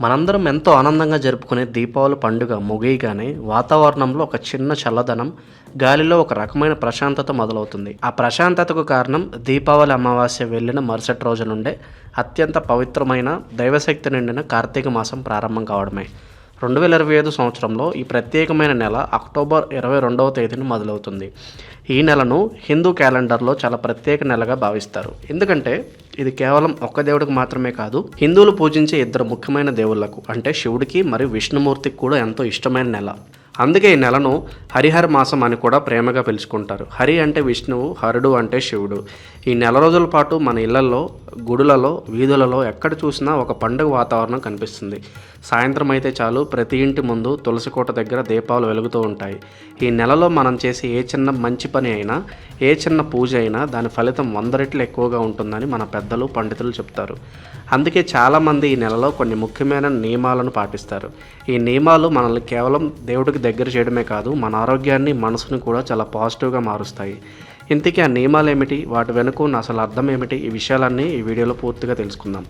మనందరం ఎంతో ఆనందంగా జరుపుకునే దీపావళి పండుగ ముగియగానే వాతావరణంలో ఒక చిన్న చల్లదనం గాలిలో ఒక రకమైన ప్రశాంతత మొదలవుతుంది. ఆ ప్రశాంతతకు కారణం దీపావళి అమావాస్య వెళ్ళిన మరుసటి రోజు నుండే అత్యంత పవిత్రమైన దైవశక్తి నిండిన కార్తీక మాసం ప్రారంభం కావడమే. రెండు వేల ఇరవై ఐదు సంవత్సరంలో ఈ ప్రత్యేకమైన నెల అక్టోబర్ ఇరవై రెండవ తేదీన మొదలవుతుంది. ఈ నెలను హిందూ క్యాలెండర్లో చాలా ప్రత్యేక నెలగా భావిస్తారు. ఎందుకంటే ఇది కేవలం ఒక్క దేవుడికి మాత్రమే కాదు హిందువులు పూజించే ఇద్దరు ముఖ్యమైన దేవుళ్ళకు అంటే శివుడికి మరియు విష్ణుమూర్తికి కూడా ఎంతో ఇష్టమైన నెల. అందుకే ఈ నెలను హరిహర మాసం అని కూడా ప్రేమగా పిలుచుకుంటారు. హరి అంటే విష్ణువు హరుడు అంటే శివుడు. ఈ నెల రోజుల పాటు మన ఇళ్ళలో గుడులలో వీధులలో ఎక్కడ చూసినా ఒక పండుగ వాతావరణం కనిపిస్తుంది. సాయంత్రం అయితే చాలు ప్రతి ఇంటి ముందు తులసి కోట దగ్గర దీపాలు వెలుగుతూ ఉంటాయి. ఈ నెలలో మనం చేసే ఏ చిన్న మంచి పని అయినా ఏ చిన్న పూజ అయినా దాని ఫలితం వంద రెట్లు ఎక్కువగా ఉంటుందని మన పెద్దలు పండితులు చెప్తారు. అందుకే చాలామంది ఈ నెలలో కొన్ని ముఖ్యమైన నియమాలను పాటిస్తారు. ఈ నియమాలు మనల్ని కేవలం దేవుడికి దగ్గర చేయడమే కాదు మన ఆరోగ్యాన్ని మనసుని కూడా చాలా పాజిటివ్గా మారుస్తాయి. ఇంతకీ ఆ నియమాలు ఏమిటి వాటి వెనుక ఉన్న అసలు అర్థం ఏమిటి? ఈ విషయాలన్నీ ఈ వీడియోలో పూర్తిగా తెలుసుకుందాం.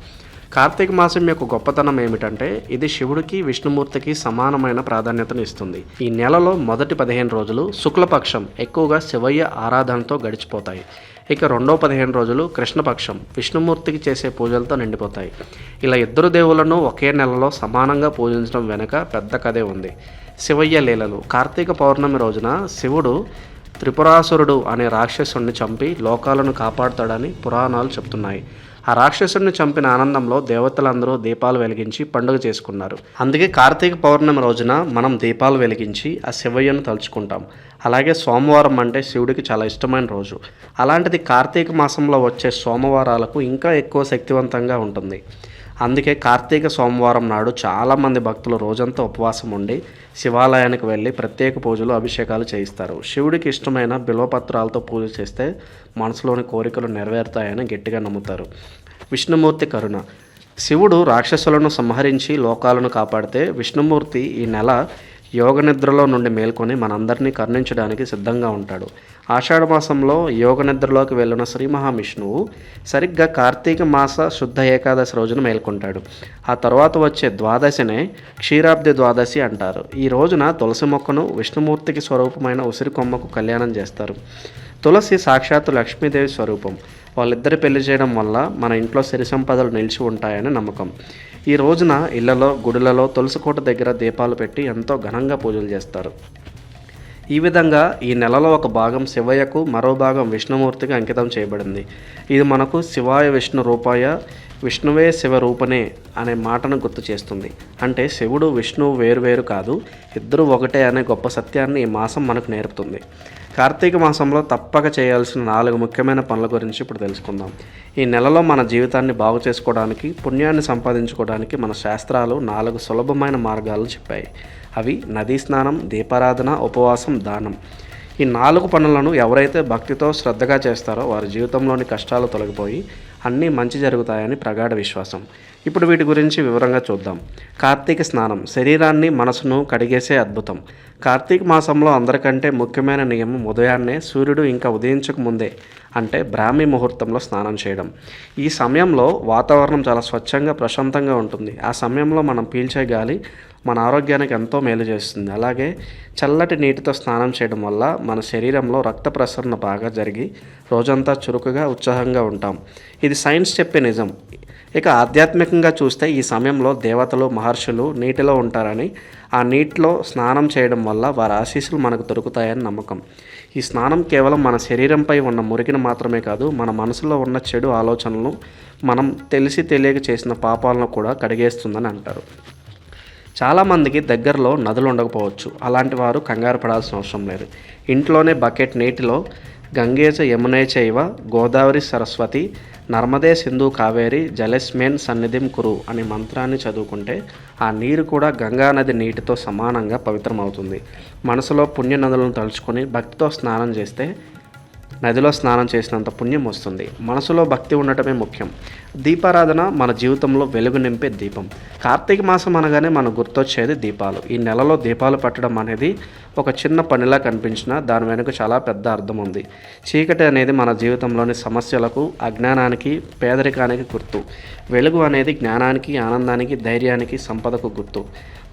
కార్తీక మాసం యొక్క గొప్పతనం ఏమిటంటే ఇది శివుడికి విష్ణుమూర్తికి సమానమైన ప్రాధాన్యతను ఇస్తుంది. ఈ నెలలో మొదటి పదిహేను రోజులు శుక్లపక్షం ఎక్కువగా శివయ్య ఆరాధనతో గడిచిపోతాయి. ఇక రెండో పదిహేను రోజులు కృష్ణపక్షం విష్ణుమూర్తికి చేసే పూజలతో నిండిపోతాయి. ఇలా ఇద్దరు దేవులను ఒకే నెలలో సమానంగా పూజించడం వెనుక పెద్ద కథే ఉంది. శివయ్య లీలలు. కార్తీక పౌర్ణమి రోజున శివుడు త్రిపురాసురుడు అనే రాక్షసుడిని చంపి లోకాలను కాపాడుతాడని పురాణాలు చెప్తున్నాయి. ఆ రాక్షసుడిని చంపిన ఆనందంలో దేవతలందరూ దీపాలు వెలిగించి పండుగ చేసుకున్నారు. అందుకే కార్తీక పౌర్ణమి రోజున మనం దీపాలు వెలిగించి ఆ శివయ్యను తలుచుకుంటాం. అలాగే సోమవారం అంటే శివుడికి చాలా ఇష్టమైన రోజు. అలాంటిది కార్తీక మాసంలో వచ్చే సోమవారాలకు ఇంకా ఎక్కువ శక్తివంతంగా ఉంటుంది. అందుకే కార్తీక సోమవారం నాడు చాలామంది భక్తులు రోజంతా ఉపవాసం ఉండి శివాలయానికి వెళ్ళి ప్రత్యేక పూజలు అభిషేకాలు చేయిస్తారు. శివుడికి ఇష్టమైన బిల్వపత్రాలతో పూజ చేస్తే మనసులోని కోరికలు నెరవేరుతాయని గట్టిగా నమ్ముతారు. విష్ణుమూర్తి కరుణ. శివుడు రాక్షసులను సంహరించి లోకాలను కాపాడితే విష్ణుమూర్తి ఈ నెల యోగ నిద్రలో నుండి మేల్కొని మనందరినీ కరుణించడానికి సిద్ధంగా ఉంటాడు. ఆషాఢ మాసంలో యోగ నిద్రలోకి వెళ్ళిన శ్రీ మహావిష్ణువు సరిగ్గా కార్తీక మాస శుద్ధ ఏకాదశి రోజున మేల్కొంటాడు. ఆ తర్వాత వచ్చే ద్వాదశినే క్షీరాబ్ది ద్వాదశి అంటారు. ఈ రోజున తులసి మొక్కను విష్ణుమూర్తికి స్వరూపమైన ఉసిరి కొమ్మకు కళ్యాణం చేస్తారు. తులసి సాక్షాత్తు లక్ష్మీదేవి స్వరూపం. వాళ్ళిద్దరి పెళ్ళి చేయడం వల్ల మన ఇంట్లో సిరి సంపదలు నిలిచి ఉంటాయని నమ్మకం. ఈ రోజున ఇళ్ళలో గుడులలో తులసి కోట దగ్గర దీపాలు పెట్టి ఎంతో ఘనంగా పూజలు చేస్తారు. ఈ విధంగా ఈ నెలలో ఒక భాగం శివయ్యకు మరో భాగం విష్ణుమూర్తికి అంకితం చేయబడింది. ఇది మనకు శివాయ విష్ణు రూపాయ విష్ణువే శివ రూపనే అనే మాటను గుర్తు చేస్తుంది. అంటే శివుడు విష్ణువు వేరువేరు కాదు ఇద్దరు ఒకటే అనే గొప్ప సత్యాన్ని ఈ మాసం మనకు నేర్పుతుంది. కార్తీక మాసంలో తప్పక చేయాల్సిన నాలుగు ముఖ్యమైన పనుల గురించి ఇప్పుడు తెలుసుకుందాం. ఈ నెలలో మన జీవితాన్ని బాగు చేసుకోవడానికి పుణ్యాన్ని సంపాదించుకోవడానికి మన శాస్త్రాలు నాలుగు సులభమైన మార్గాలు చెప్పాయి. అవి నదీ స్నానం దీపారాధన ఉపవాసం దానం. ఈ నాలుగు పనులను ఎవరైతే భక్తితో శ్రద్ధగా చేస్తారో వారి జీవితంలోని కష్టాలు తొలగిపోయి అన్నీ మంచి జరుగుతాయని ప్రగాఢ విశ్వాసం. ఇప్పుడు వీటి గురించి వివరంగా చూద్దాం. కార్తీక స్నానం శరీరాన్ని మనసును కడిగేసే అద్భుతం. కార్తీక మాసంలో అందరికంటే ముఖ్యమైన నియమం ఉదయాన్నే సూర్యుడు ఇంకా ఉదయించక ముందే అంటే బ్రాహ్మీ ముహూర్తంలో స్నానం చేయడం. ఈ సమయంలో వాతావరణం చాలా స్వచ్ఛంగా ప్రశాంతంగా ఉంటుంది. ఆ సమయంలో మనం పీల్చే గాలి మన ఆరోగ్యానికి ఎంతో మేలు చేస్తుంది. అలాగే చల్లటి నీటితో స్నానం చేయడం వల్ల మన శరీరంలో రక్త ప్రసరణ బాగా జరిగి రోజంతా చురుకుగా ఉత్సాహంగా ఉంటాం. ఇది సైన్స్ చెప్పే నిజం. ఇక ఆధ్యాత్మికంగా చూస్తే ఈ సమయంలో దేవతలు మహర్షులు నీటిలో ఉంటారని ఆ నీటిలో స్నానం చేయడం వల్ల వారి ఆశీస్సులు మనకు దొరుకుతాయని నమ్మకం. ఈ స్నానం కేవలం మన శరీరంపై ఉన్న మురికిని మాత్రమే కాదు మన మనసులో ఉన్న చెడు ఆలోచనలు మనం తెలిసి తెలియక చేసిన పాపాలను కూడా కడిగేస్తుందని అంటారు. చాలామందికి దగ్గరలో నదులు ఉండకపోవచ్చు. అలాంటి వారు కంగారు పడాల్సిన అవసరం లేదు. ఇంట్లోనే బకెట్ నీటిలో గంగేజ యమునే చైవ గోదావరి సరస్వతి నర్మదే సింధు కావేరి జలస్మేన్ సన్నిధిం కురు అనే మంత్రాన్ని చదువుకుంటే ఆ నీరు కూడా గంగా నది నీటితో సమానంగా పవిత్రమవుతుంది. మనసులో పుణ్య నదులను తలుచుకొని భక్తితో స్నానం చేస్తే నదిలో స్నానం చేసినంత పుణ్యం వస్తుంది. మనసులో భక్తి ఉండటమే ముఖ్యం. దీపారాధన మన జీవితంలో వెలుగు నింపే దీపం. కార్తీక మాసం అనగానే మనకు గుర్తొచ్చేది దీపాలు. ఈ నెలలో దీపాలు పెట్టడం అనేది ఒక చిన్న పనిలా కనిపించినా దాని వెనుక చాలా పెద్ద అర్థం ఉంది. చీకటి అనేది మన జీవితంలోని సమస్యలకు అజ్ఞానానికి పేదరికానికి గుర్తు. వెలుగు అనేది జ్ఞానానికి ఆనందానికి ధైర్యానికి సంపదకు గుర్తు.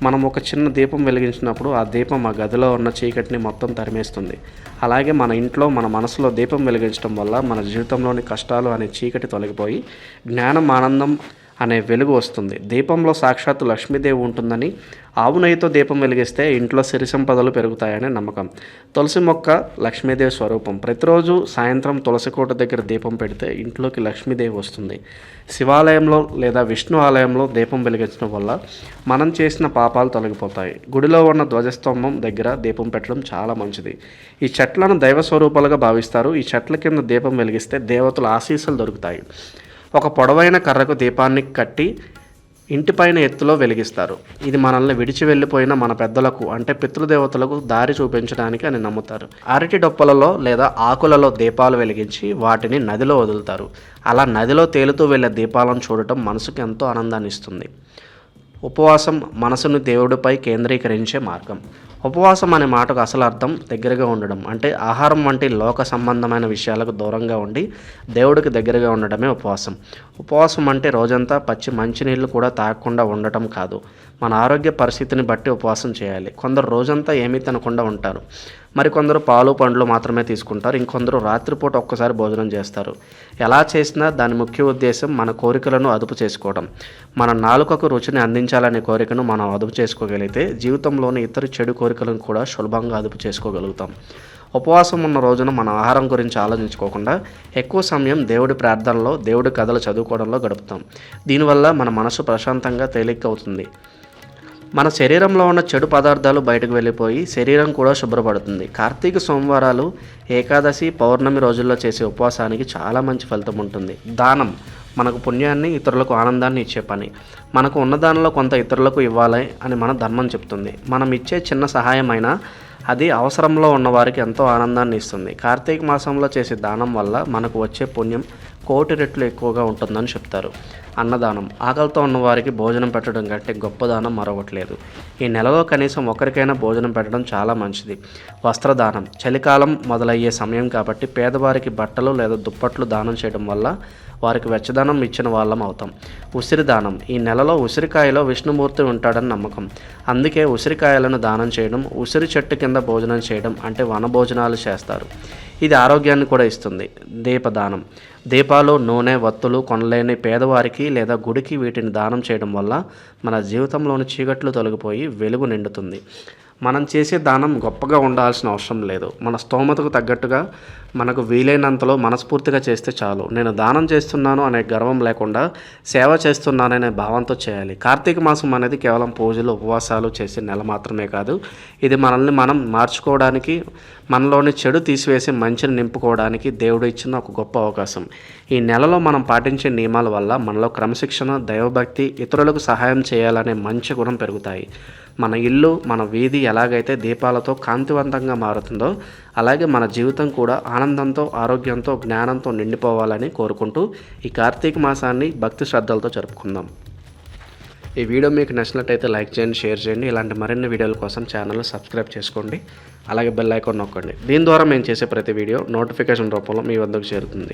మనం ఒక చిన్న దీపం వెలిగించినప్పుడు ఆ దీపం ఆ గదిలో ఉన్న చీకటిని మొత్తం తరిమేస్తుంది. అలాగే మన ఇంట్లో మన మనసులో దీపం వెలిగించడం వల్ల మన జీవితంలోని కష్టాలు అనే చీకటి తొలగిపోయి జ్ఞానం ఆనందం అనే వెలుగు వస్తుంది. దీపంలో సాక్షాత్తు లక్ష్మీదేవి ఉంటుందని ఆవు నెయ్యితో దీపం వెలిగిస్తే ఇంట్లో సిరి సంపదలు పెరుగుతాయనే నమ్మకం. తులసి మొక్క లక్ష్మీదేవి స్వరూపం. ప్రతిరోజు సాయంత్రం తులసి కోట దగ్గర దీపం పెడితే ఇంట్లోకి లక్ష్మీదేవి వస్తుంది. శివాలయంలో లేదా విష్ణు ఆలయంలో దీపం వెలిగించడం వల్ల మనం చేసిన పాపాలు తొలగిపోతాయి. గుడిలో ఉన్న ధ్వజస్తంభం దగ్గర దీపం పెట్టడం చాలా మంచిది. ఈ చెట్లను దైవ స్వరూపాలుగా భావిస్తారు. ఈ చెట్ల కింద దీపం వెలిగిస్తే దేవతల ఆశీస్సులు దొరుకుతాయి. ఒక పొడవైన కర్రకు దీపాన్ని కట్టి ఇంటిపైన ఎత్తులో వెలిగిస్తారు. ఇది మనల్ని విడిచి వెళ్ళిపోయిన మన పెద్దలకు అంటే పితృదేవతలకు దారి చూపించడానికి అని నమ్ముతారు. అరటి డొప్పలలో లేదా ఆకులలో దీపాలు వెలిగించి వాటిని నదిలో వదులుతారు. అలా నదిలో తేలుతూ వెళ్ళే దీపాలను చూడటం మనసుకు ఎంతో ఆనందాన్ని ఇస్తుంది. ఉపవాసం మనసును దేవుడిపై కేంద్రీకరించే మార్గం. ఉపవాసం అనే మాటకు అసలు అర్థం దగ్గరగా ఉండడం. అంటే ఆహారం వంటి లోక సంబంధమైన విషయాలకు దూరంగా ఉండి దేవుడికి దగ్గరగా ఉండడమే ఉపవాసం. ఉపవాసం అంటే రోజంతా పచ్చి మంచినీళ్ళు కూడా తాగకుండా ఉండటం కాదు. మన ఆరోగ్య పరిస్థితిని బట్టి ఉపవాసం చేయాలి. కొందరు రోజంతా ఏమీ తినకుండా ఉంటారు. మరికొందరు పాలు పండ్లు మాత్రమే తీసుకుంటారు. ఇంకొందరు రాత్రిపూట ఒక్కసారి భోజనం చేస్తారు. ఎలా చేసినా దాని ముఖ్య ఉద్దేశం మన కోరికలను అదుపు చేసుకోవడం. మన నాలుకకు రుచిని అందించాలనే కోరికను మనం అదుపు చేసుకోగలిగితే జీవితంలోని ఇతర చెడు కోరికలను కూడా సులభంగా అదుపు చేసుకోగలుగుతాం. ఉపవాసం ఉన్న రోజున మన ఆహారం గురించి ఆలోచించుకోకుండా ఎక్కువ సమయం దేవుడి ప్రార్థనలో దేవుడి కథలు చదువుకోవడంలో గడుపుతాం. దీనివల్ల మన మనసు ప్రశాంతంగా తేలిక అవుతుంది మన శరీరంలో ఉన్న చెడు పదార్థాలు బయటకు వెళ్ళిపోయి శరీరం కూడా శుభ్రపడుతుంది. కార్తీక సోమవారాలు ఏకాదశి పౌర్ణమి రోజుల్లో చేసే ఉపవాసానికి చాలా మంచి ఫలితం ఉంటుంది. దానం మనకు పుణ్యాన్ని ఇతరులకు ఆనందాన్ని ఇచ్చే పని. మనకు ఉన్న దానిలో కొంత ఇతరులకు ఇవ్వాలి అని మన ధర్మం చెప్తుంది. మనం ఇచ్చే చిన్న సహాయమైనా అది అవసరంలో ఉన్న వారికి ఎంతో ఆనందాన్ని ఇస్తుంది. కార్తీక మాసంలో చేసే దానం వల్ల మనకు వచ్చే పుణ్యం కోటి రెట్లు ఎక్కువగా ఉంటుందని చెప్తారు. అన్నదానం. ఆకలితో ఉన్నవారికి భోజనం పెట్టడం కంటే గొప్ప దానం మరొకట్లేదు. ఈ నెలలో కనీసం ఒకరికైనా భోజనం పెట్టడం చాలా మంచిది. వస్త్రదానం. చలికాలం మొదలయ్యే సమయం కాబట్టి పేదవారికి బట్టలు లేదా దుప్పట్లు దానం చేయడం వల్ల వారికి వెచ్చదనం ఇచ్చిన వాళ్ళం అవుతాం. ఉసిరి దానం. ఈ నెలలో ఉసిరికాయలో విష్ణుమూర్తి ఉంటాడని నమ్మకం. అందుకే ఉసిరికాయలను దానం చేయడం ఉసిరి చెట్టు కింద భోజనం చేయడం అంటే వన భోజనాలు చేస్తారు. ఇది ఆరోగ్యాన్ని కూడా ఇస్తుంది. దీపదానం. దీపాలు నూనె వత్తులు కొనలేని పేదవారికి లేదా గుడికి వీటిని దానం చేయడం వల్ల మన జీవితంలోని చీకట్లు తొలగిపోయి వెలుగు నిండుతుంది. మనం చేసే దానం గొప్పగా ఉండాల్సిన అవసరం లేదు. మన స్తోమతకు తగ్గట్టుగా మనకు వీలైనంతలో మనస్ఫూర్తిగా చేస్తే చాలు. నేను దానం చేస్తున్నాను అనే గర్వం లేకుండా సేవ చేస్తున్నాననే భావంతో చేయాలి. కార్తీక మాసం అనేది కేవలం పూజలు ఉపవాసాలు చేసే నెల మాత్రమే కాదు. ఇది మనల్ని మనం మార్చుకోవడానికి మనలోని చెడు తీసివేసి మంచిని నింపుకోవడానికి దేవుడు ఇచ్చిన ఒక గొప్ప అవకాశం. ఈ నెలలో మనం పాటించే నియమాల వల్ల మనలో క్రమశిక్షణ దైవభక్తి ఇతరులకు సహాయం చేయాలనే మంచి గుణం పెరుగుతాయి. మన ఇల్లు మన వీధి ఎలాగైతే దీపాలతో కాంతివంతంగా మారుతుందో అలాగే మన జీవితం కూడా ఆనందంతో ఆరోగ్యంతో జ్ఞానంతో నిండిపోవాలని కోరుకుంటూ ఈ కార్తీక మాసాన్ని భక్తి శ్రద్ధలతో జరుపుకుందాం. ఈ వీడియో మీకు నచ్చినట్టయితే లైక్ చేయండి షేర్ చేయండి. ఇలాంటి మరిన్ని వీడియోల కోసం ఛానల్ సబ్స్క్రైబ్ చేసుకోండి. అలాగే బెల్ ఐకాన్ నొక్కండి. దీని ద్వారా మేము చేసే ప్రతి వీడియో నోటిఫికేషన్ రూపంలో మీ వద్దకు చేరుతుంది.